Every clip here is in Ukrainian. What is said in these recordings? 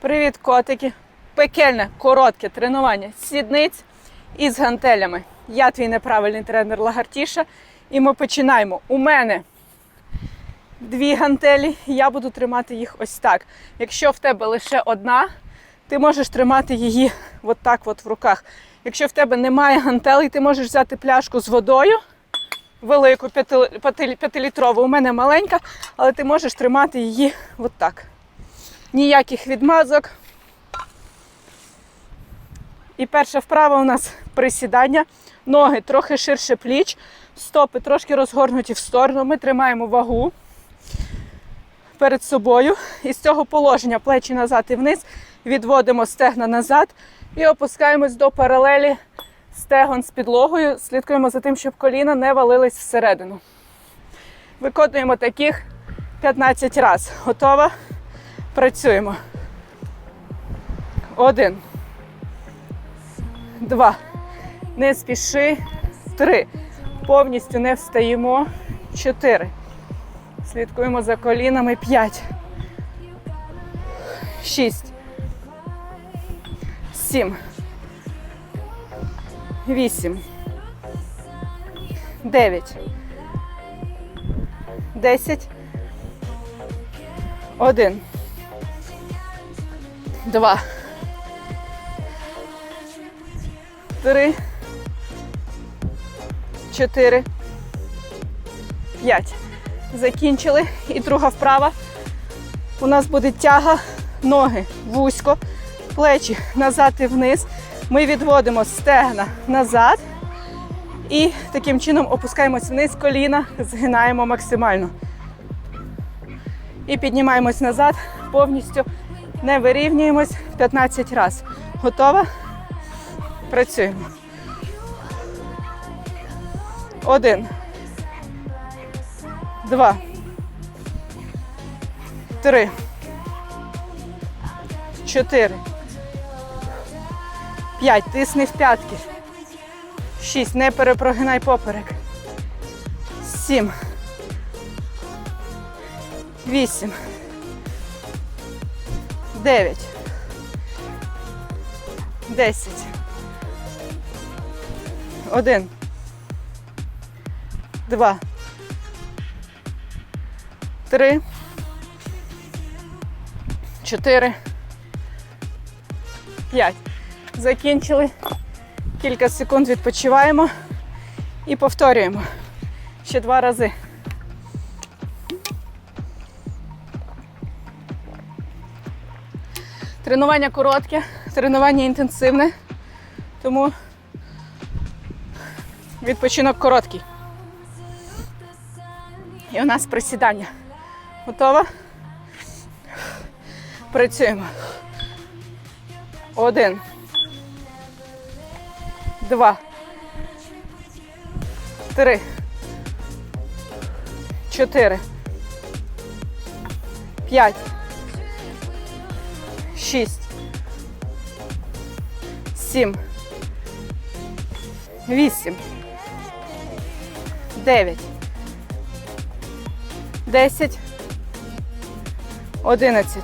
Привіт, котики! Пекельне, коротке тренування сідниць із гантелями. Я твій неправильний тренер Лагартіша. І ми починаємо. У мене дві гантелі, я буду тримати їх ось так. Якщо в тебе лише одна, ти можеш тримати її от так от в руках. Якщо в тебе немає гантелей, ти можеш взяти пляшку з водою, велику, п'яти- п'яти- п'ятилітрову. У мене маленька, але ти можеш тримати її от так. Ніяких відмазок. І перша вправа у нас присідання. Ноги трохи ширше пліч, стопи трошки розгорнуті в сторону. Ми тримаємо вагу перед собою. І з цього положення плечі назад і вниз, відводимо стегна назад і опускаємось до паралелі стегон з підлогою. Слідкуємо за тим, щоб коліна не валились всередину. Виконуємо таких 15 разів. Готова? Працюємо. Один. Два. Не спіши. Три. Повністю не встаємо. Чотири. Слідкуємо за колінами. П'ять. Шість. Сім. Вісім. Дев'ять. Десять. Один. Два. Три. Чотири. П'ять. Закінчили. І друга вправа. У нас буде тяга ноги вузько, плечі назад і вниз. Ми відводимо стегна назад. І таким чином опускаємось вниз, коліна, згинаємо максимально. І піднімаємось назад, повністю не вирівнюємось 15 разів. Готова? Працюємо. Один. Два. Три. Чотири. П'ять. Тисни в п'ятки. Шість. Не перепрогинай поперек. Сім. Вісім. Дев'ять. Десять. Один. Два. Три. Чотири. П'ять. Закінчили. Кілька секунд відпочиваємо і повторюємо. Ще два рази. Тренування коротке, тренування інтенсивне, тому відпочинок короткий. І у нас присідання. Готова? Працюємо. Один. Два. Три. Чотири. П'ять. Шість. Сім. Вісім. Дев'ять. Десять. Одинадцять.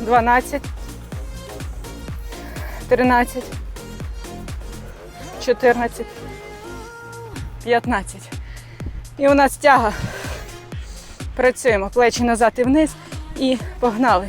Дванадцять. Тринадцять. Чотирнадцять. П'ятнадцять. І у нас тяга. Працюємо. Плечі назад і вниз. І погнали.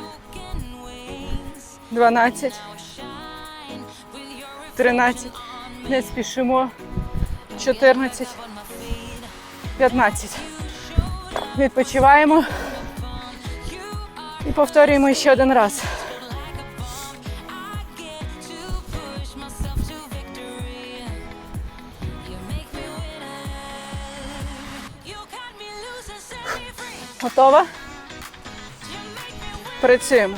Дванадцять. Тринадцять. Не спішимо. Чотирнадцять. П'ятнадцять. Відпочиваємо. І повторюємо ще один раз. Готова? Працюємо.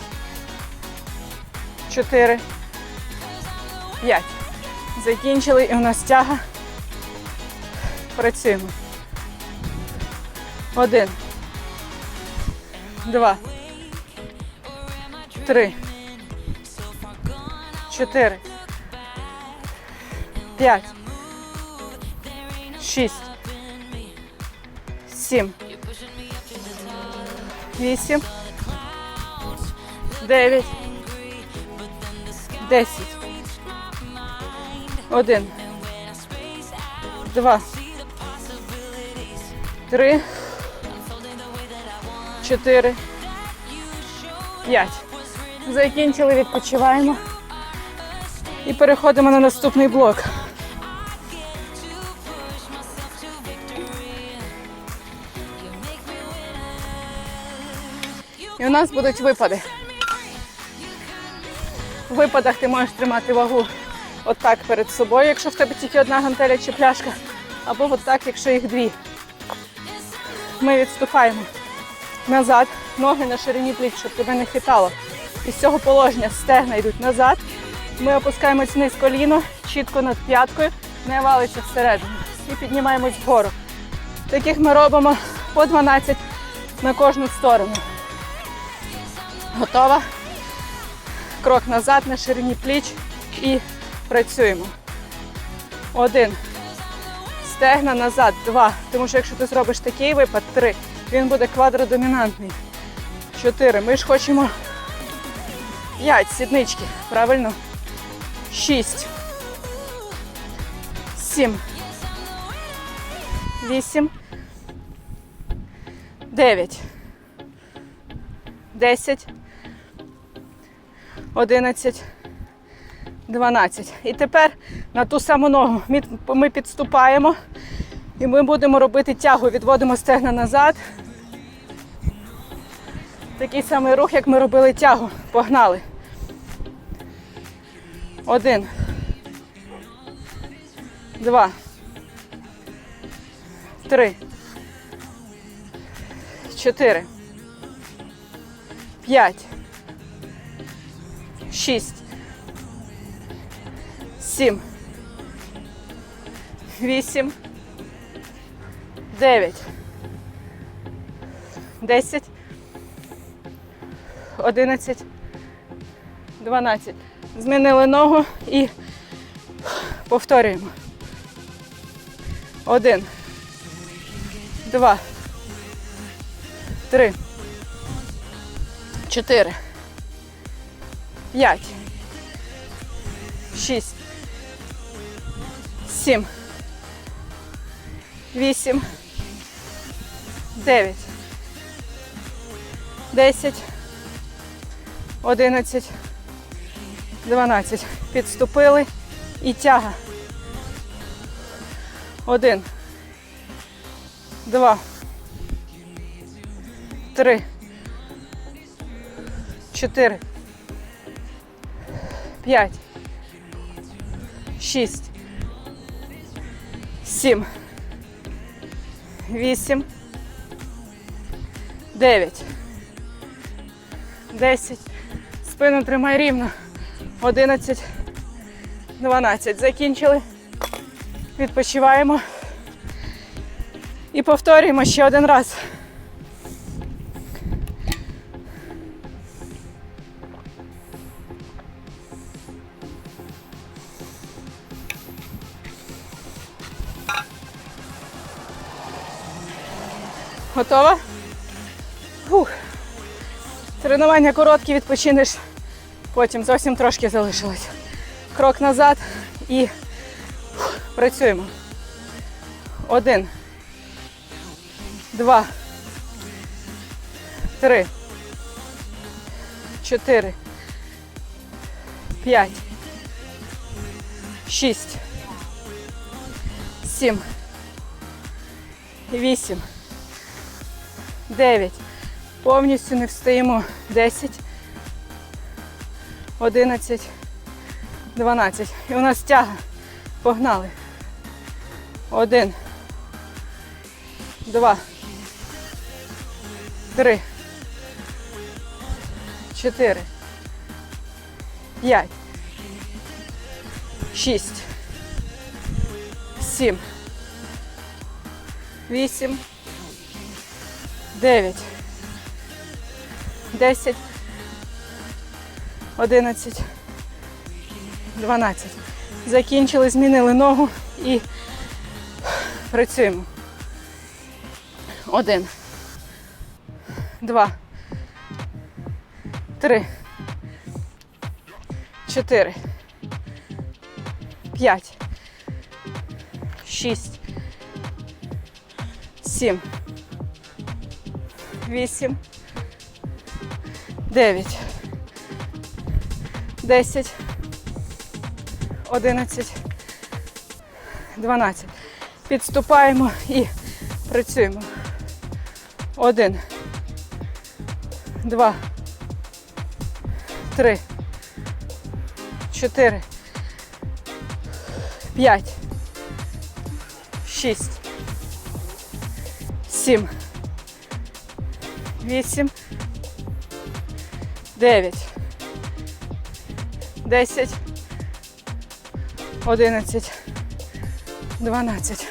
Чотири. П'ять. Закінчили і у нас тяга. Працюємо. Один. Два. Три. Чотири. П'ять. Шість. Сім. Вісім. Дев'ять. Десять. Один. Два. Три. Чотири. П'ять. Закінчили, відпочиваємо. І переходимо на наступний блок. І у нас будуть випади. Випадах ти можеш тримати вагу отак перед собою, якщо в тебе тільки одна гантеля чи пляшка, або отак, якщо їх дві. Ми відступаємо назад, ноги на ширині пліч, щоб тебе не хитало. Із цього положення стегна йдуть назад. Ми опускаємось вниз коліно, чітко над п'яткою, не валиться всередину. І піднімаємось вгору. Таких ми робимо по 12 на кожну сторону. Готова? Крок назад на ширині пліч і працюємо. Один. Стегна назад. Два. Тому що якщо ти зробиш такий випад, три. Він буде квадродомінантний. Чотири. Ми ж хочемо п'ять сіднички. Правильно? Шість. Сім. Вісім. Дев'ять. Десять. 11, 12. І тепер на ту саму ногу ми- підступаємо і ми будемо робити тягу. Відводимо стегна назад. Такий самий рух, як ми робили тягу. Погнали. Один. Два. Три. Чотири. П'ять шість, сім, вісім, дев'ять, десять, одинадцять, дванадцять. Змінили ногу і повторюємо. Один, два, три, чотири. П'ять. Шість. Сім. Вісім. Дев'ять. Десять. Одинадцять. Дванадцять. Підступили. І тяга. Один. Два. Три. Чотири. П'ять. Шість. Сім. Вісім. Дев'ять. Десять. Спину тримай рівно. Одинадцять. Дванадцять. Закінчили. Відпочиваємо. І повторюємо ще один раз. Готова? Фух. Тренування короткі, відпочинеш. Потім зовсім трошки залишилось. Крок назад і фух, працюємо. Один. Два. Три. чотири, п'ять, шість, сім, вісім, дев'ять. Повністю не встаємо. Десять, одинадцять, дванадцять. І у нас тяга. Погнали. Один. Два. Три. Чотири. П'ять. Шість. Сім. Вісім. Дев'ять. Десять. Одинадцять. Дванадцять. Закінчили, змінили ногу і працюємо. Один. Два. Три. Чотири. П'ять. Шість. Сім. Вісім. Дев'ять. Десять. Одинадцять. Дванадцять. Підступаємо і працюємо. Один. Два. Три. Чотири. П'ять. Шість. Сім. Вісім. Дев'ять. Десять. Одинадцять. Дванадцять.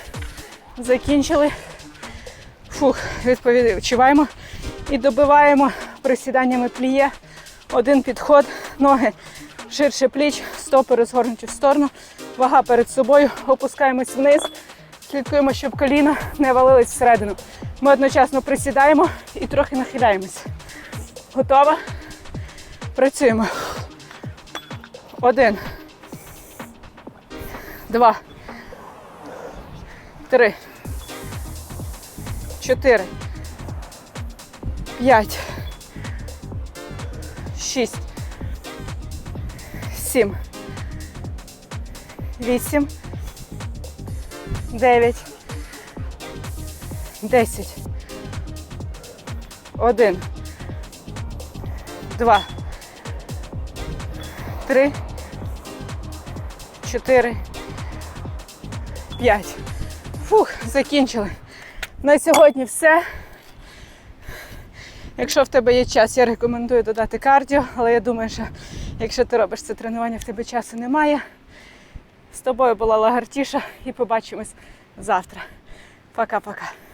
Закінчили. Фух, відпочиваємо і добиваємо присіданнями пліє. Один підход, ноги ширше пліч, стопи розгорнуті в сторону, вага перед собою, опускаємось вниз, слідкуємо, щоб коліна не валились всередину. Ми одночасно присідаємо і трохи нахиляємось. Готова? Працюємо. Один. Два. Три. Чотири. П'ять. Шість. Сім. Вісім. Дев'ять. Десять. Один. Два. Три. Чотири. П'ять. Фух, закінчили. На сьогодні все. Якщо в тебе є час, я рекомендую додати кардіо, але я думаю, що якщо ти робиш це тренування, в тебе часу немає. З тобою була Лагартіша і побачимось завтра. Пока-пока.